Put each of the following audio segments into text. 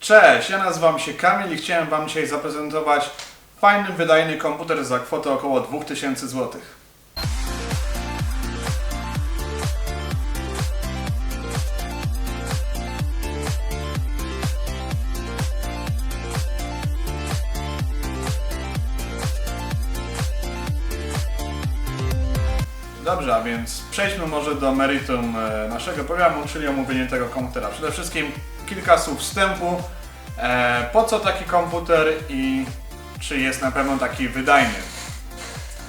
Cześć, ja nazywam się Kamil i chciałem Wam dzisiaj zaprezentować fajny, wydajny komputer za kwotę około 2000 zł. Dobrze, a więc przejdźmy może do meritum e, naszego programu, czyli omówienie tego komputera. Przede wszystkim kilka słów wstępu. E, po co taki komputer i czy jest na pewno taki wydajny?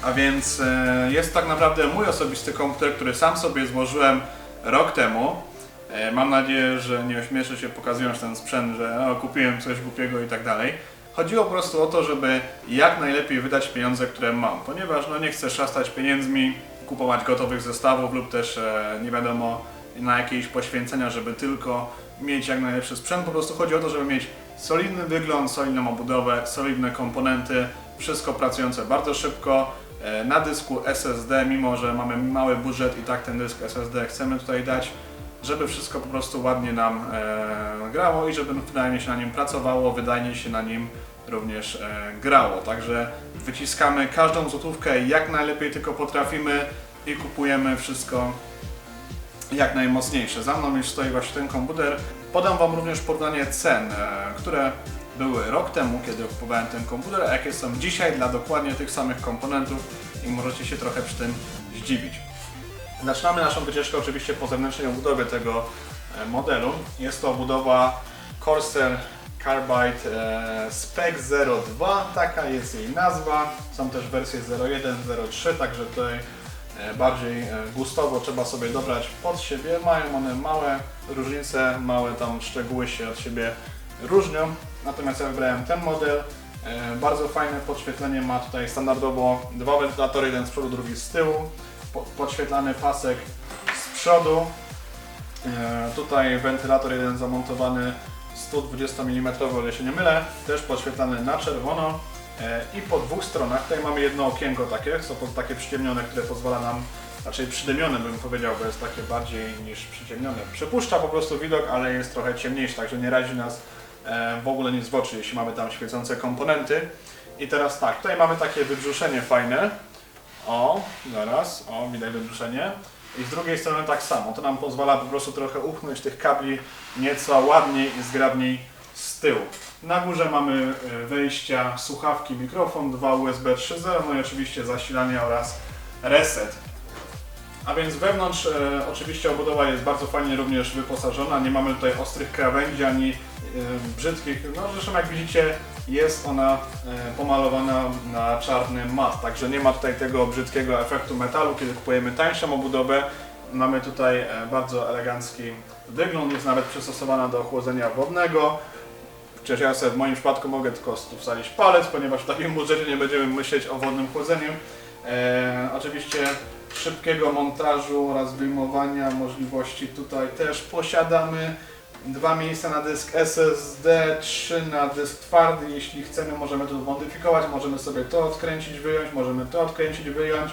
A więc e, jest tak naprawdę mój osobisty komputer, który sam sobie złożyłem rok temu. Mam nadzieję, że nie ośmieszę się pokazując ten sprzęt, że o, kupiłem coś głupiego i tak dalej. Chodziło po prostu o to, żeby jak najlepiej wydać pieniądze, które mam, ponieważ no, nie chcę szastać pieniędzmi, kupować gotowych zestawów lub też e, nie wiadomo na jakieś poświęcenia, żeby tylko mieć jak najlepszy sprzęt. Po prostu chodzi o to, żeby mieć solidny wygląd, solidną obudowę, solidne komponenty, wszystko pracujące bardzo szybko. E, Na dysku SSD, mimo że mamy mały budżet i tak ten dysk SSD chcemy tutaj dać, żeby wszystko po prostu ładnie nam e, grało i żeby wydajnie się na nim pracowało, wydajnie się na nim również e, grało. Także wyciskamy każdą złotówkę jak najlepiej tylko potrafimy i kupujemy wszystko jak najmocniejsze. Za mną już stoi właśnie ten komputer. Podam Wam również porównanie cen, e, które były rok temu, kiedy kupowałem ten komputer, a jakie są dzisiaj dla dokładnie tych samych komponentów i możecie się trochę przy tym zdziwić. Zaczynamy naszą wycieczkę oczywiście po zewnętrznej obudowie tego e, modelu. Jest to obudowa Corsair Carbide e, Spec 02, taka jest jej nazwa. Są też wersje 01, 03, także tutaj e, bardziej e, gustowo trzeba sobie dobrać pod siebie. Mają one małe różnice, małe tam szczegóły się od siebie różnią. Natomiast ja wybrałem ten model. Bardzo fajne podświetlenie ma tutaj standardowo dwa wentylatory, jeden z przodu, drugi z tyłu. Po- Podświetlany pasek z przodu. Tutaj wentylator jeden zamontowany 120 mm, o ile się nie mylę, też podświetlany na czerwono. E, I po dwóch stronach, tutaj mamy jedno okienko takie, są takie przyciemnione, które pozwala nam, raczej przydymione bym powiedział, bo jest takie bardziej niż przyciemnione. Przepuszcza po prostu widok, ale jest trochę ciemniejszy, także nie razi nas e, w ogóle nic w oczy, jeśli mamy tam świecące komponenty. I teraz tak, tutaj mamy takie wybrzuszenie fajne. O, zaraz, o, widać wybrzuszenie. I z drugiej strony tak samo. To nam pozwala po prostu trochę upchnąć tych kabli nieco ładniej i zgrabniej z tyłu. Na górze mamy e, wejścia, słuchawki, mikrofon, dwa USB 3.0, no i oczywiście zasilanie oraz reset. A więc wewnątrz e, oczywiście obudowa jest bardzo fajnie również wyposażona. Nie mamy tutaj ostrych krawędzi ani e, brzydkich. No zresztą jak widzicie jest ona e, pomalowana na czarny mat, także nie ma tutaj tego brzydkiego efektu metalu, kiedy kupujemy tańszą obudowę. Mamy tutaj e, bardzo elegancki wygląd, jest nawet przystosowana do chłodzenia wodnego. Chociaż ja sobie w moim przypadku mogę tylko wsadzić palec, ponieważ w takim budżecie nie będziemy myśleć o wodnym chłodzeniu. E, oczywiście szybkiego montażu oraz wyjmowania możliwości tutaj też posiadamy. Dwa miejsca na dysk SSD, trzy na dysk twardy. Jeśli chcemy, możemy to modyfikować, możemy sobie to odkręcić, wyjąć, możemy to odkręcić, wyjąć.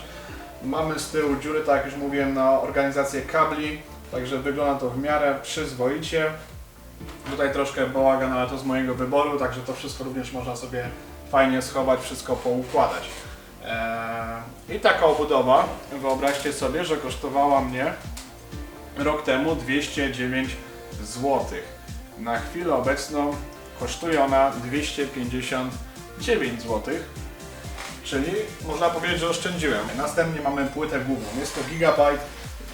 Mamy z tyłu dziury, tak jak już mówiłem, na organizację kabli, także wygląda to w miarę przyzwoicie. Tutaj troszkę bałagan, ale to z mojego wyboru, także to wszystko również można sobie fajnie schować, wszystko poukładać. Eee, I taka obudowa, wyobraźcie sobie, że kosztowała mnie rok temu 209 zł. Na chwilę obecną kosztuje ona 259 zł. Czyli można powiedzieć, że oszczędziłem. Następnie mamy płytę główną. Jest to Gigabyte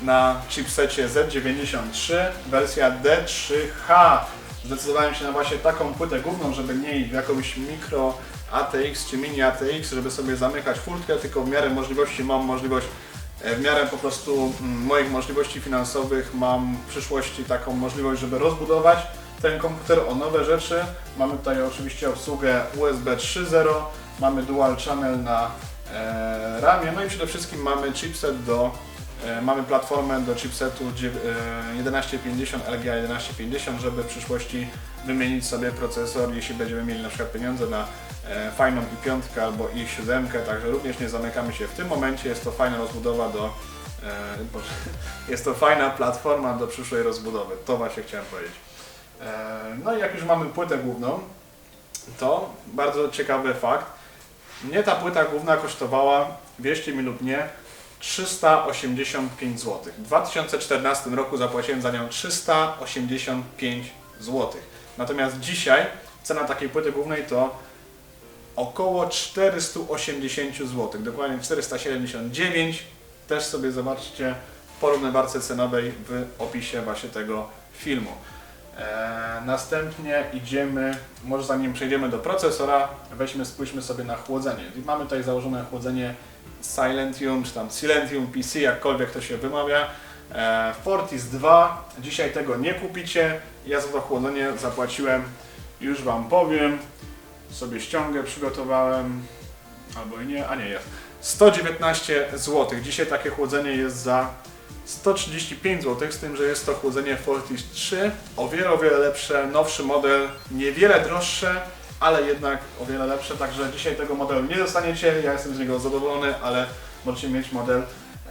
na chipsecie Z93, wersja D3H. Zdecydowałem się na właśnie taką płytę główną, żeby nie iść w jakąś mikro ATX czy mini ATX, żeby sobie zamykać furtkę, tylko w miarę możliwości mam możliwość, w miarę po prostu mm, moich możliwości finansowych mam w przyszłości taką możliwość, żeby rozbudować ten komputer o nowe rzeczy. Mamy tutaj oczywiście obsługę USB 3.0, mamy dual channel na e, ramie, no i przede wszystkim mamy chipset do, e, mamy platformę do chipsetu dziew- e, 1150 LGA 1150, żeby w przyszłości wymienić sobie procesor, jeśli będziemy mieli na przykład pieniądze na e, fajną i5 albo i7, także również nie zamykamy się w tym momencie, jest to fajna rozbudowa do e, jest to fajna platforma do przyszłej rozbudowy, to właśnie chciałem powiedzieć. E, No i jak już mamy płytę główną, to bardzo ciekawy fakt. Mnie ta płyta główna kosztowała, wierzcie mi lub nie, 385 zł. W 2014 roku zapłaciłem za nią 385 zł. Natomiast dzisiaj cena takiej płyty głównej to około 480 zł. Dokładnie 479. Też sobie zobaczcie w porównywarce cenowej w opisie właśnie tego filmu. Eee, następnie idziemy, może zanim przejdziemy do procesora, weźmy, spójrzmy sobie na chłodzenie. Mamy tutaj założone chłodzenie Silentium, czy tam Silentium PC, jakkolwiek to się wymawia. Eee, Fortis 2, dzisiaj tego nie kupicie. Ja za to chłodzenie zapłaciłem, już Wam powiem, sobie ściągę przygotowałem, albo i nie, a nie jest. 119 zł. Dzisiaj takie chłodzenie jest za 135 zł, z tym, że jest to chłodzenie Fortis 3. O wiele, o wiele lepsze, nowszy model, niewiele droższe, ale jednak o wiele lepsze. Także dzisiaj tego modelu nie dostaniecie. Ja jestem z niego zadowolony, ale możecie mieć model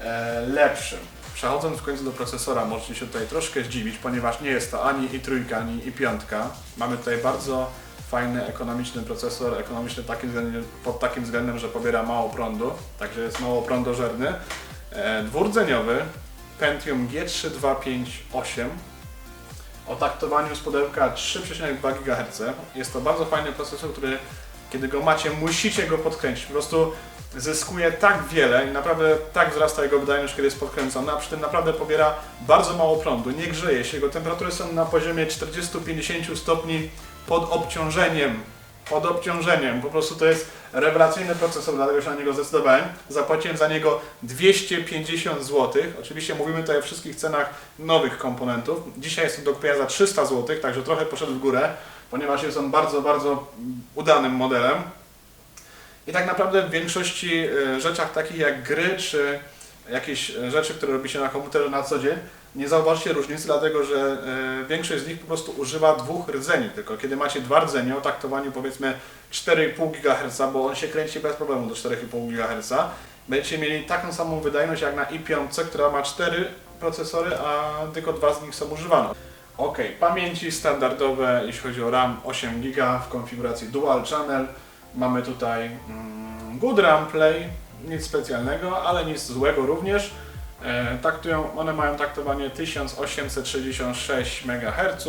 e, lepszy. Przechodząc w końcu do procesora, możecie się tutaj troszkę zdziwić, ponieważ nie jest to ani i trójka, ani i piątka. Mamy tutaj bardzo fajny, ekonomiczny procesor, ekonomiczny takim względem, pod takim względem, że pobiera mało prądu, także jest mało prądożerny. E, dwurdzeniowy Pentium G3258 o taktowaniu z pudełka 3,2 GHz. Jest to bardzo fajny procesor, który kiedy go macie, musicie go podkręcić. Po prostu zyskuje tak wiele i naprawdę tak wzrasta jego wydajność, kiedy jest podkręcony, a przy tym naprawdę pobiera bardzo mało prądu, nie grzeje się. Jego temperatury są na poziomie 40-50 stopni pod obciążeniem. Pod obciążeniem. Po prostu to jest rewelacyjny procesor, dlatego się na niego zdecydowałem. Zapłaciłem za niego 250 zł. Oczywiście mówimy tutaj o wszystkich cenach nowych komponentów. Dzisiaj jest to do kupienia za 300 zł, także trochę poszedł w górę, ponieważ jest on bardzo, bardzo udanym modelem. I tak naprawdę w większości e, rzeczach takich jak gry, czy jakieś e, rzeczy, które robi się na komputerze na co dzień, nie zauważycie różnicy, dlatego że e, większość z nich po prostu używa dwóch rdzeni. Tylko kiedy macie dwa rdzenie o taktowaniu powiedzmy 4,5 GHz, bo on się kręci bez problemu do 4,5 GHz, będziecie mieli taką samą wydajność jak na i5, która ma 4 procesory, a tylko dwa z nich są używane. Ok, pamięci standardowe, jeśli chodzi o RAM 8 GB w konfiguracji Dual Channel. Mamy tutaj mm, Good RAM Play, nic specjalnego, ale nic złego również. E, taktują, one mają taktowanie 1866 MHz.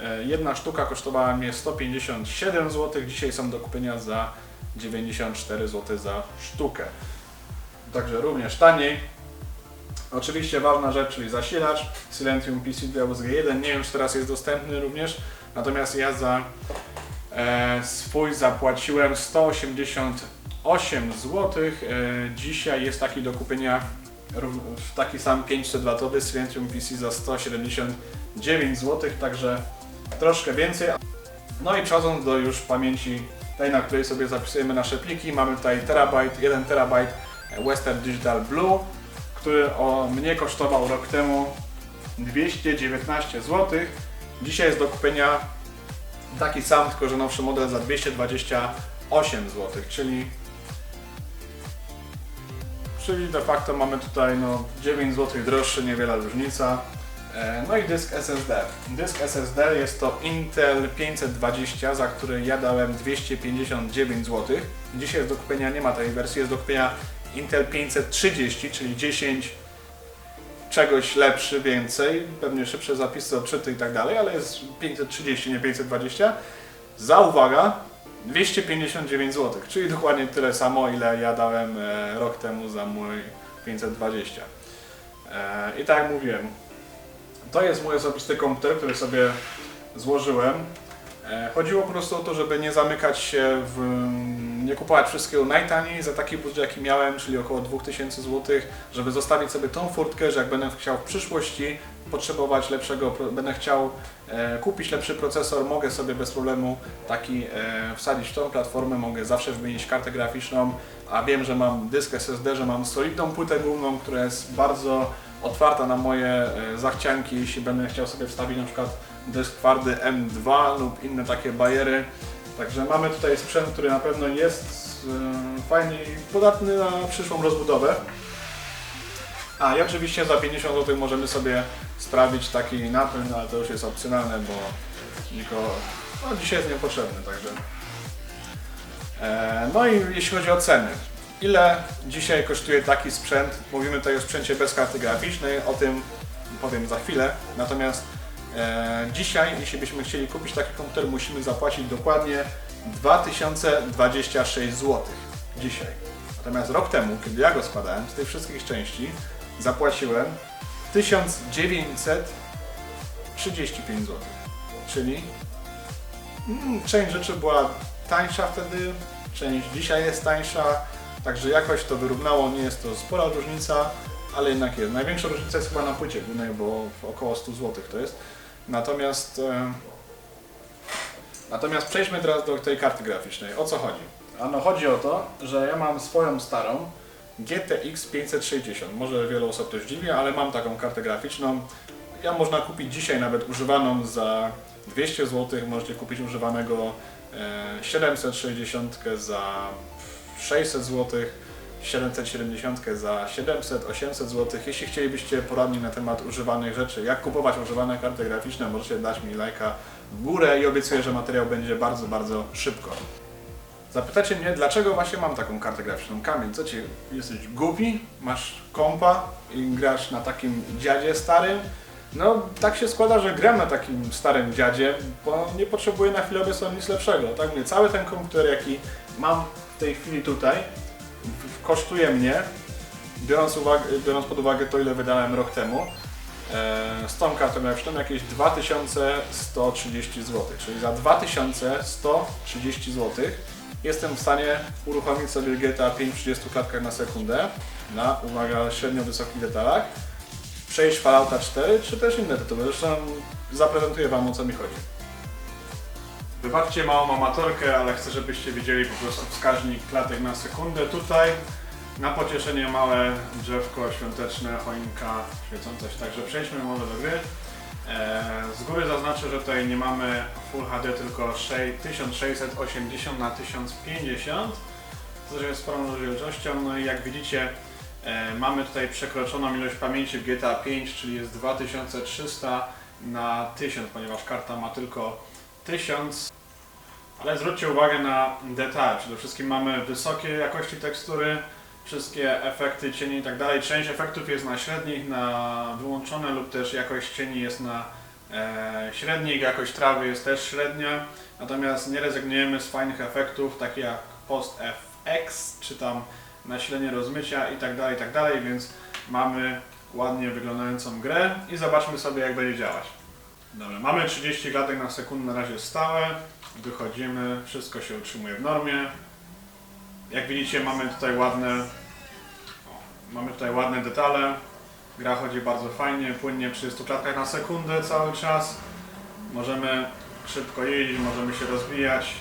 E, jedna sztuka kosztowała mnie 157 zł, dzisiaj są do kupienia za 94 zł za sztukę. Także również taniej. Oczywiście ważna rzecz, czyli zasilacz Silentium PC2 USG1. Nie wiem, czy teraz jest dostępny również, natomiast ja za e, swój zapłaciłem 188 zł. E, dzisiaj jest taki do kupienia taki sam 500 W Silentium PC za 179 zł, także troszkę więcej. No i przechodząc do już pamięci tej, na której sobie zapisujemy nasze pliki, mamy tutaj terabajt, 1 terabajt Western Digital Blue, który o mnie kosztował rok temu 219 zł. Dzisiaj jest do kupienia taki sam, tylko że nowszy model za 228 zł, czyli czyli de facto mamy tutaj no 9 zł droższy, niewiele różnica. E, No i dysk SSD. Dysk SSD jest to Intel 520, za który ja dałem 259 zł. Dzisiaj do kupienia, nie ma tej wersji, jest do kupienia Intel 530, czyli 10 czegoś lepszy, więcej, pewnie szybsze zapisy, odczyty i tak dalej, ale jest 530, nie 520. Za uwaga, 259 zł, czyli dokładnie tyle samo, ile ja dałem e, rok temu za mój 520. E, I tak jak mówiłem, to jest mój osobisty komputer, który sobie złożyłem. E, Chodziło po prostu o to, żeby nie zamykać się w. nie kupować wszystkiego najtaniej za taki budżet, jaki miałem, czyli około 2000 zł, żeby zostawić sobie tą furtkę, że jak będę chciał w przyszłości potrzebować lepszego, będę chciał kupić lepszy procesor, mogę sobie bez problemu taki e, wsadzić w tą platformę, mogę zawsze wymienić kartę graficzną, a wiem, że mam dysk SSD, że mam solidną płytę główną, która jest bardzo otwarta na moje e, zachcianki, jeśli będę chciał sobie wstawić na przykład dysk twardy M2 lub inne takie bajery. Także mamy tutaj sprzęt, który na pewno jest e, fajny i podatny na przyszłą rozbudowę. A i oczywiście za 50 zł możemy sobie sprawić taki napęd, ale to już jest opcjonalne, bo nikogo, no dzisiaj jest niepotrzebny, także. E, no i jeśli chodzi o ceny. Ile dzisiaj kosztuje taki sprzęt? Mówimy tutaj o sprzęcie bez karty graficznej, o tym powiem za chwilę. Natomiast e, dzisiaj, jeśli byśmy chcieli kupić taki komputer, musimy zapłacić dokładnie 2026 zł. Dzisiaj. Natomiast rok temu, kiedy ja go składałem, z tych wszystkich części, zapłaciłem 1935 zł. Czyli mm, część rzeczy była tańsza wtedy, część dzisiaj jest tańsza, także jakoś to wyrównało, nie jest to spora różnica, ale jednak jest. Największa różnica jest chyba na płycie głównej, bo około 100 zł to jest. Natomiast, e, natomiast przejdźmy teraz do tej karty graficznej. O co chodzi? Ano chodzi o to, że ja mam swoją starą GTX 560. Może wiele osób to zdziwi, ale mam taką kartę graficzną. Ja można kupić dzisiaj nawet używaną za 200 zł, możecie kupić używanego e, 760 za 600 zł, 770 za 700, 800 zł. Jeśli chcielibyście poradni na temat używanych rzeczy, jak kupować używane karty graficzne, możecie dać mi lajka w górę i obiecuję, że materiał będzie bardzo, bardzo szybko. Zapytacie mnie, dlaczego właśnie mam taką kartę graficzną? Kamil, co ci, jesteś głupi? Masz kompa i grasz na takim dziadzie starym? No, tak się składa, że gram na takim starym dziadzie, bo nie potrzebuję na chwilę obecną nic lepszego. Tak mówię, cały ten komputer, jaki mam w tej chwili tutaj, kosztuje mnie, biorąc, uwagę, biorąc pod uwagę to, ile wydałem rok temu, e, z tą kartą graficzną jakieś 2130 zł. Czyli za 2130 zł jestem w stanie uruchomić sobie GTA 5 w 30 klatkach na sekundę na, uwaga, średnio wysokich detalach, przejść Fallouta 4 czy też inne tytuły. Zresztą zaprezentuję Wam o co mi chodzi. Wybaczcie małą amatorkę, ale chcę, żebyście widzieli po prostu wskaźnik klatek na sekundę. Tutaj na pocieszenie małe drzewko świąteczne, choinka świecąca się. Także przejdźmy może do gry. E, Z góry zaznaczę, że tutaj nie mamy Full HD, tylko 6 1680 na 1050 co jest sporą rozdzielczością. No i jak widzicie, e, mamy tutaj przekroczoną ilość pamięci w GTA 5, czyli jest 2300 na 1000, ponieważ karta ma tylko 1000. Ale zwróćcie uwagę na detale. Przede wszystkim mamy wysokie jakości tekstury, wszystkie efekty cieni i tak dalej. Część efektów jest na średnich, na wyłączone lub też jakość cieni jest na e, średnich, jakość trawy jest też średnia. Natomiast nie rezygnujemy z fajnych efektów, takich jak Post FX, czy tam nasilenie rozmycia i tak dalej, i tak dalej, więc mamy ładnie wyglądającą grę i zobaczmy sobie jak będzie działać. Dobra, mamy 30 klatek na sekundę na razie stałe, wychodzimy, wszystko się utrzymuje w normie. Jak widzicie mamy tutaj ładne mamy tutaj ładne detale. Gra chodzi bardzo fajnie, płynnie przy 100 klatkach na sekundę cały czas. Możemy szybko jeździć, możemy się rozwijać.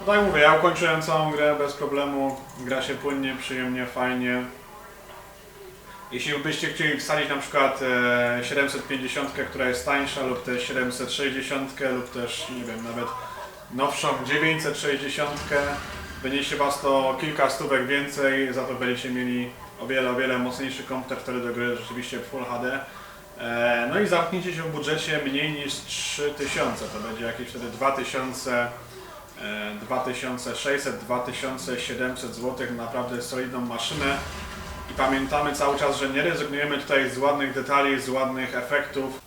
No tak mówię, ja ukończyłem całą grę bez problemu. Gra się płynnie, przyjemnie, fajnie. Jeśli byście chcieli wsadzić na przykład e, 750, która jest tańsza, lub też 760, lub też, nie wiem, nawet nowszą 960, będziecie was to kilka stówek więcej, za to będziecie mieli o wiele, o wiele mocniejszy komputer wtedy do gry rzeczywiście Full HD. E, no i zamknięcie się w budżecie mniej niż 3000, to będzie jakieś wtedy 2000 e, 2600-2700 zł, naprawdę solidną maszynę. I pamiętamy cały czas, że nie rezygnujemy tutaj z ładnych detali, z ładnych efektów.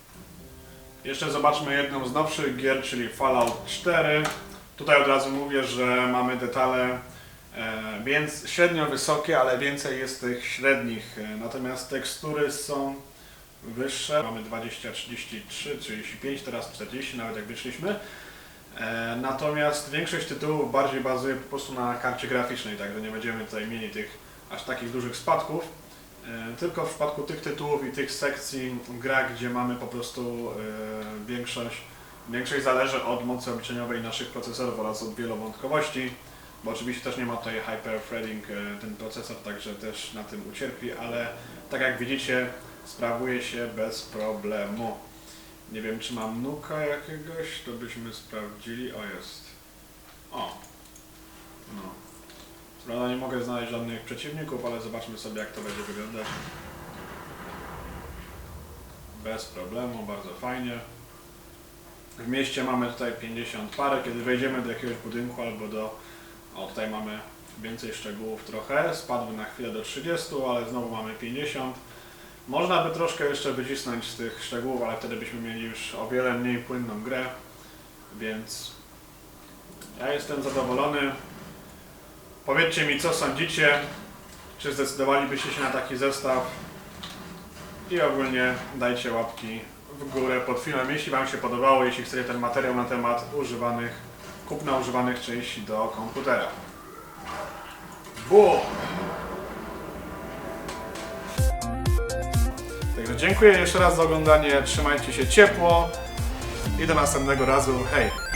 Jeszcze zobaczmy jedną z nowszych gier, czyli Fallout 4. Tutaj od razu mówię, że mamy detale e, więc średnio wysokie, ale więcej jest tych średnich. E, Natomiast tekstury są wyższe. Mamy 20, 33, 35, teraz 40, nawet jak wyszliśmy. E, Natomiast większość tytułów bardziej bazuje po prostu na karcie graficznej, także nie będziemy tutaj mieli tych aż takich dużych spadków. E, Tylko w przypadku tych tytułów i tych sekcji gra, gdzie mamy po prostu e, większość, większość zależy od mocy obliczeniowej naszych procesorów oraz od wielowątkowości, bo oczywiście też nie ma tutaj hyper-threading e, ten procesor, także też na tym ucierpi, ale tak jak widzicie sprawuje się bez problemu. Nie wiem, czy mam nuka jakiegoś, to byśmy sprawdzili. O, jest. O. No. Prawda nie mogę znaleźć żadnych przeciwników, ale zobaczmy sobie, jak to będzie wyglądać. Bez problemu, bardzo fajnie. W mieście mamy tutaj 50 parę, kiedy wejdziemy do jakiegoś budynku albo do... O, tutaj mamy więcej szczegółów trochę, spadły na chwilę do 30, ale znowu mamy 50. Można by troszkę jeszcze wycisnąć z tych szczegółów, ale wtedy byśmy mieli już o wiele mniej płynną grę, więc ja jestem zadowolony. Powiedzcie mi, co sądzicie, czy zdecydowalibyście się na taki zestaw i ogólnie dajcie łapki w górę pod filmem, jeśli Wam się podobało, jeśli chcecie ten materiał na temat używanych, kupna używanych części do komputera. Bum! Także dziękuję jeszcze raz za oglądanie, trzymajcie się ciepło i do następnego razu, hej!